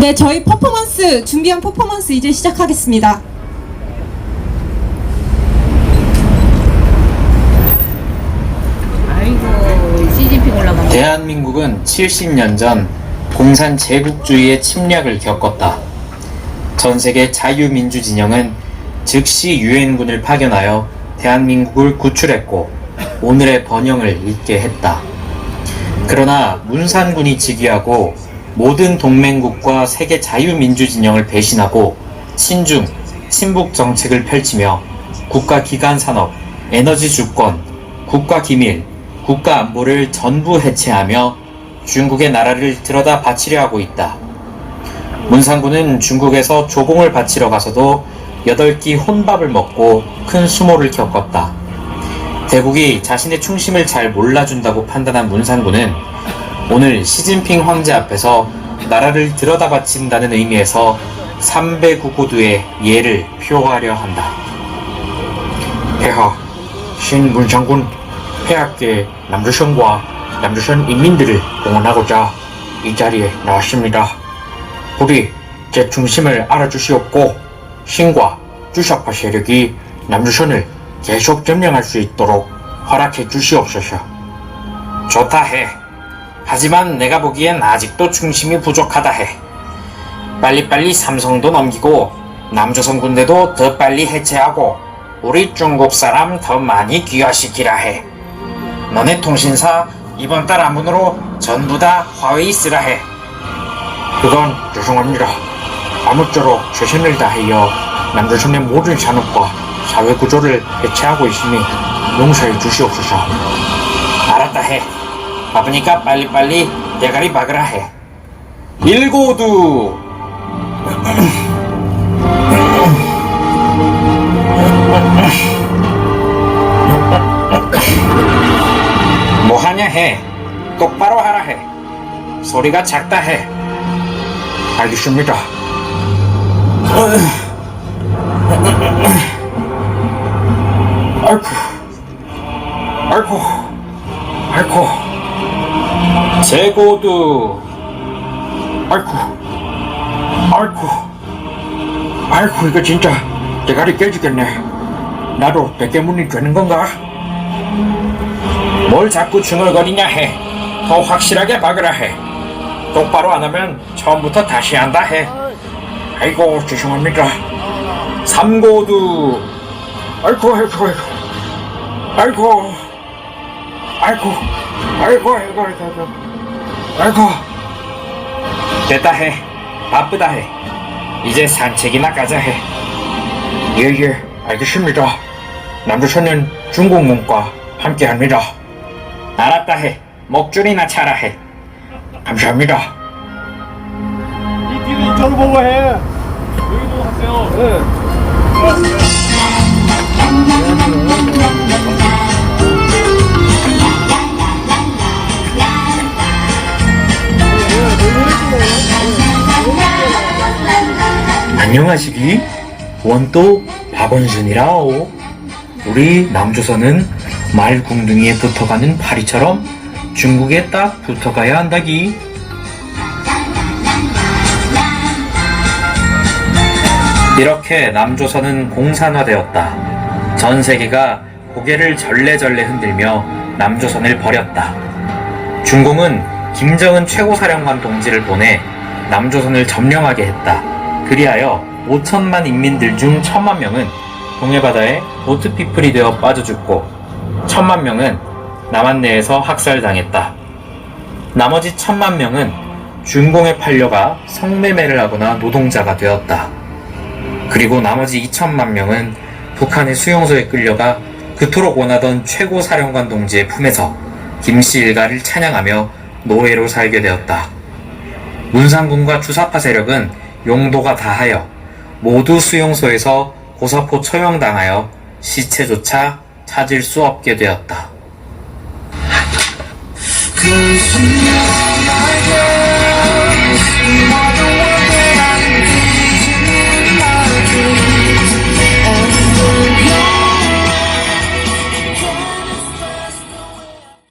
네, 저희 퍼포먼스 준비한 퍼포먼스 이제 시작하겠습니다. 아이고 시진핑 올라간 거. 대한민국은 70년 전 공산 제국주의의 침략을 겪었다. 전 세계 자유민주 진영은 즉시 유엔군을 파견하여 대한민국을 구출했고 오늘의 번영을 잇게 했다. 그러나 문산군이 즉위하고 모든 동맹국과 세계 자유민주 진영을 배신하고 친중, 친북 정책을 펼치며 국가 기관 산업, 에너지 주권, 국가 기밀, 국가 안보를 전부 해체하며 중국의 나라를 들여다 바치려 하고 있다. 문상군은 중국에서 조공을 바치러 가서도 8끼 혼밥을 먹고 큰 수모를 겪었다. 대국이 자신의 충심을 잘 몰라준다고 판단한 문상군은 오늘 시진핑 황제 앞에서 나라를 들여다 바친다는 의미에서 삼배구고두의 예를 표하려 한다. 폐하, 신문상군 폐하께 남조선과 남조선 인민들을 공헌하고자 이 자리에 나왔습니다. 부디 제 중심을 알아주시옵고 신과 주사파 세력이 남조선을 계속 점령할 수 있도록 허락해 주시옵소서. 좋다 해. 하지만 내가 보기엔 아직도 중심이 부족하다 해. 빨리빨리 삼성도 넘기고 남조선 군대도 더 빨리 해체하고 우리 중국 사람 더 많이 귀화시키라 해. 너네 통신사 이번 달 안문으로 전부 다 화웨이 쓰라 해. 그건 죄송합니다. 아무쪼록 최선을 다하여 남조선의 모든 산업과 사회 구조를 해체하고 있으니 용서해 주시옵소서. 알았다 해. 바쁘니까 빨리빨리 대가리 박으라 해. 일고두. 뭐하냐 해. 똑바로 하라 해. 소리가 작다 해. 알겠습니다. 아이고, 아이고, 아이고, 제고두, 아이고, 아이고, 아이고, 이거 진짜 대가리 깨지겠네. 나도 백개문이 되는 건가? 뭘 자꾸 중얼거리냐 해. 더 확실하게 박으라 해. 똑바로 안 하면 처음부터 다시 한다 해. 아이고 죄송합니다. 삼고두. 아이고 아이고 아이고. 아이고. 아이고. 아이고 아이고 아이고. 아이고. 됐다 해. 바쁘다 해. 이제 산책이나 가자 해. 예예 알겠습니다. 남조선은 중국 문과 함께합니다. 알았다 해. 목줄이나 차라 해. 감사합니다. 이 뒤로 이쪽으로 보고 해. 여기도 하세요. 네. 안녕하시기. 원또 박원순이라오. 우리 남조선은 말 궁둥이에 붙어가는 파리처럼 중국에 딱 붙어가야 한다기. 이렇게 남조선은 공산화되었다. 전 세계가 고개를 절레절레 흔들며 남조선을 버렸다. 중공은 김정은 최고사령관 동지를 보내 남조선을 점령하게 했다. 그리하여 5천만 인민들 중 천만 명은 동해바다에 보트피플이 되어 빠져 죽고 천만 명은 남한 내에서 학살당했다. 나머지 천만 명은 중공에 팔려가 성매매를 하거나 노동자가 되었다. 그리고 나머지 2천만 명은 북한의 수용소에 끌려가 그토록 원하던 최고 사령관 동지의 품에서 김씨 일가를 찬양하며 노예로 살게 되었다. 문상군과 주사파 세력은 용도가 다하여 모두 수용소에서 고사포 처형당하여 시체조차 찾을 수 없게 되었다. 그